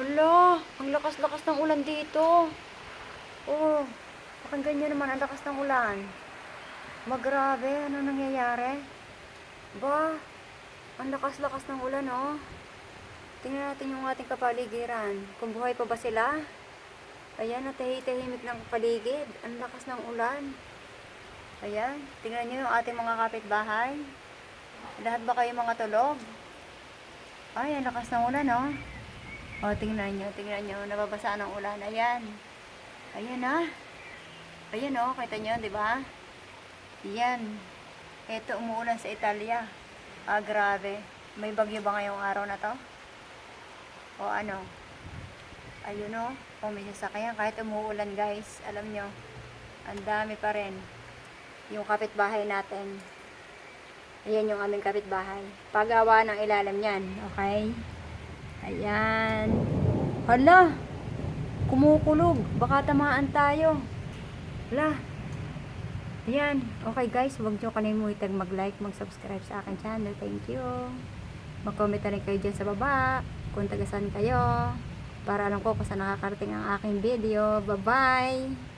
Hala, ang lakas-lakas ng ulan dito. Oh, pakinggan nyo naman ang lakas ng ulan. Magrabe, ano nangyayari? Ba, ang lakas-lakas ng ulan, oh. Tingnan natin yung ating kapaligiran. Kung buhay pa ba sila? Ayan, natahi-tahimik ng paligid. Ang lakas ng ulan. Ayan, tingnan nyo yung ating mga kapitbahay. Lahat ba kayo mga tulog? Ay, ang lakas ng ulan, oh. O, tingnan nyo, tingnan nyo, nababasa ng ulan. Ayan. Ayan na. Ayan o, kita nyo, di ba? Yan. Ito, umuulan sa Italia. Ah, grabe. May bagyo ba ngayong araw na to? O ano? Ayun o. O, may sasakyan. Kahit umuulan, guys. Alam nyo, ang dami pa rin. Yung kapitbahay natin. Ayan yung aming kapitbahay. Pagawa ng ilalim yan. Okay? Ayan. Hala. Kumukulog. Baka tamaan tayo. Hala. Ayan. Okay guys, huwag nyo kalimutan mag-like, mag-subscribe sa akin channel. Thank you. Mag-comment na kayo dyan sa baba. Kung tagasan kayo. Para alam ko kung saan nakakarating ang aking video. Bye-bye.